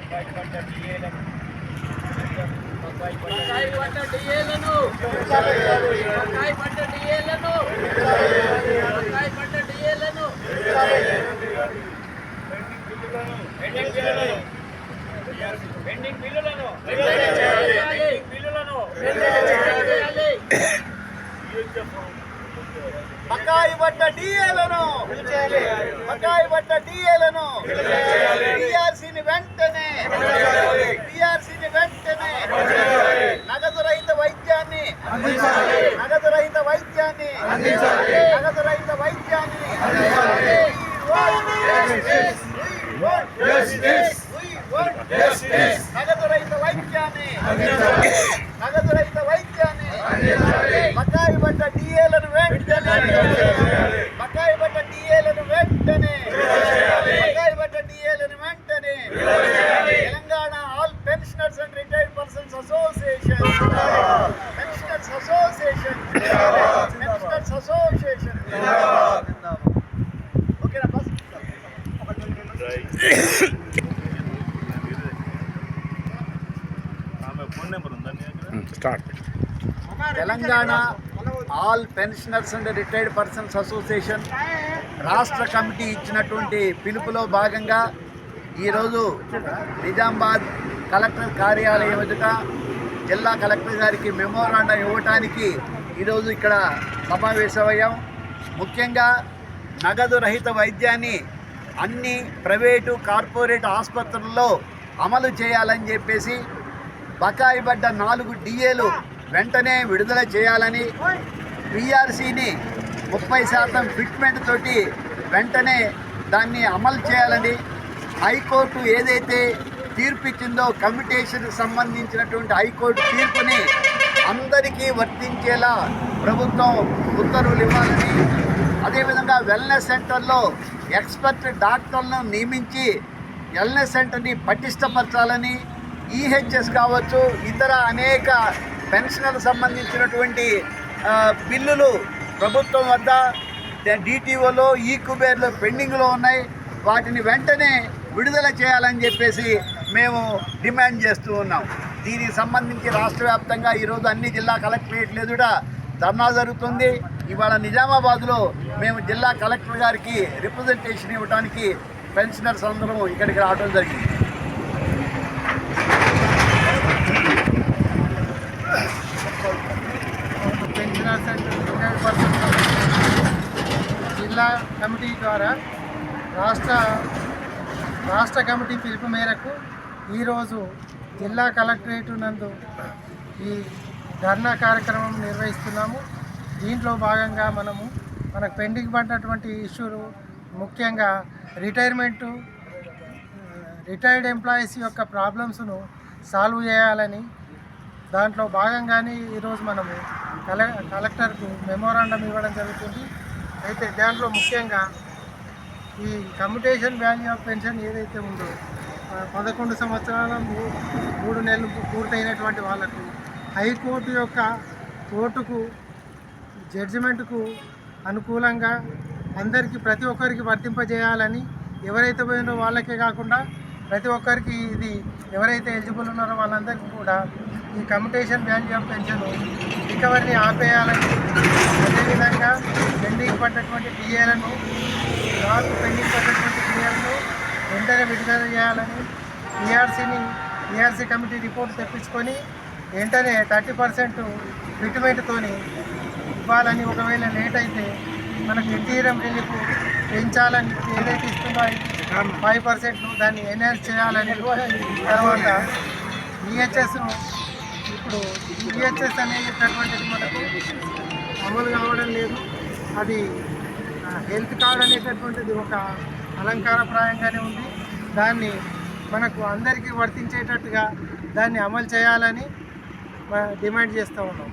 బకాయి పడ్డ డిఏలను బకాయి పడ్డ డిఏలను బకాయి పడ్డ డిఏలను పెండింగ్ బిల్లులను పెండింగ్ బిల్లులను చేయాలి. బిల్లులను చేయాలి. బకాయి పడ్డ డిఏలను బకాయి పడ్డ డిఏలను టిఆర్సీని వెంటనే టిఆర్సీని వెంటనే నగదు రహిత వైద్యాన్ని నగదు రహిత వైద్యాన్ని నగదు రహిత వైద్యాన్ని నగదు రహిత వైద్యాన్ని నగదు రహిత వైద్యాన్ని బకాయి పడ్డ డిఏలను వెంటనే బకాయి పడ్డ డిఏలను వెంటనే బకాయి పడ్డ డిఏలను వెంటనే Telangana all pensioners and retired persons association pensioners association pensioners association ఓకేనా bus. Start. Telangana all pensioners and retired persons association రాష్ట్ర కమిటీ ఇచ్చినటువంటి పిలుపులో భాగంగా ఈరోజు నిజామాబాద్ కలెక్టర్ కార్యాలయం ఎదుట జిల్లా కలెక్టర్ గారికి మెమోరాండం ఇవ్వటానికి ఈరోజు ఇక్కడ సమావేశమయ్యాం. ముఖ్యంగా నగదు రహిత వైద్యాన్ని అన్ని ప్రైవేటు కార్పొరేట్ ఆసుపత్రుల్లో అమలు చేయాలని చెప్పేసి బకాయి పడ్డ నాలుగు డిఏలు వెంటనే విడుదల చేయాలని పిఆర్సీని ముప్పై శాతం ఫిట్మెంట్ తోటి వెంటనే దాన్ని అమలు చేయాలని హైకోర్టు ఏదైతే తీర్పు ఇచ్చిందో కమ్యూటేషన్కి సంబంధించినటువంటి హైకోర్టు తీర్పుని అందరికీ వర్తించేలా ప్రభుత్వం ఉత్తర్వులు ఇవ్వాలని అదేవిధంగా వెల్నెస్ సెంటర్లో ఎక్స్పర్ట్ డాక్టర్లను నియమించి వెల్నెస్ సెంటర్ని పటిష్టపరచాలని ఈహెచ్ఎస్ కావచ్చు ఇతర అనేక పెన్షన్లకు సంబంధించినటువంటి బిల్లులు ప్రభుత్వం వద్ద డిటిఓలో ఈ కుబేర్లో పెండింగ్లో ఉన్నాయి. వాటిని వెంటనే విడుదల చేయాలని చెప్పేసి మేము డిమాండ్ చేస్తూ ఉన్నాం. దీనికి సంబంధించి రాష్ట్ర వ్యాప్తంగా ఈరోజు అన్ని జిల్లా కలెక్టరేట్లు ఎదుట ధర్నా జరుగుతుంది. ఇవాళ నిజామాబాద్లో మేము జిల్లా కలెక్టర్ గారికి రిప్రజెంటేషన్ ఇవ్వడానికి పెన్షనర్స్ అందరం ఇక్కడికి రావడం జరిగింది పెన్షనర్స్ అండ్ రిటైర్డ్ పర్సన్స్ జిల్లా కమిటీ ద్వారా రాష్ట్ర రాష్ట్ర కమిటీ పిలుపు మేరకు ఈరోజు జిల్లా కలెక్టరేట్ నందు ఈ ధర్నా కార్యక్రమం నిర్వహిస్తున్నాము. దీంట్లో భాగంగా మనము మనకు పెండింగ్ పడినటువంటి ఇష్యూలు ముఖ్యంగా రిటైర్మెంటు రిటైర్డ్ ఎంప్లాయీస్ యొక్క ప్రాబ్లమ్స్ను సాల్వ్ చేయాలని దాంట్లో భాగంగానే ఈరోజు మనము కలె కలెక్టర్కు మెమోరాండం ఇవ్వడం జరుగుతుంది. అయితే దాంట్లో ముఖ్యంగా ఈ కమ్యూటేషన్ వాల్యూ ఆఫ్ పెన్షన్ ఏదైతే ఉందో పదకొండు సంవత్సరాల మూడు నెలలు పూర్తయినటువంటి వాళ్ళకు హైకోర్టు యొక్క కోర్టుకు జడ్జిమెంట్కు అనుకూలంగా అందరికీ ప్రతి ఒక్కరికి వర్తింపజేయాలని ఎవరైతే పోయినో వాళ్ళకే కాకుండా ప్రతి ఒక్కరికి ఇది ఎవరైతే ఎలిజిబుల్ ఉన్నారో వాళ్ళందరికీ కూడా ఈ కమ్యూటేషన్ వాల్యూ ఆఫ్ పెన్షన్ రికవరీని ఆపేయాలని అదేవిధంగా పెండింగ్ పడ్డటువంటి డిఏలను నాలుగు పెండింగ్ పడినటువంటి డిఏలను వెంటనే విడుదల చేయాలని ఈఆర్సీని ఈఆర్సీ కమిటీ రిపోర్ట్ తెప్పించుకొని వెంటనే థర్టీ పర్సెంట్ ఫిట్మెంట్తోని ఇవ్వాలని ఒకవేళ లేట్ అయితే మనకు ఇంటీరియం రిలీఫ్ పెంచాలని ఏదైతే ఇస్తుందో ఫైవ్ పర్సెంట్ దాన్ని ఎన్హాన్స్ చేయాలని తర్వాత ఈహెచ్ఎస్ను ఇప్పుడు ఈహెచ్ఎస్ అనేటటువంటిది మనకు అమలు కావడం లేదు. అది హెల్త్ కార్డ్ అనేటటువంటిది ఒక అలంకారప్రాయంగానే ఉంది. దాన్ని మనకు అందరికీ వర్తించేటట్టుగా దాన్ని అమలు చేయాలని డిమాండ్ చేస్తూ ఉన్నాం.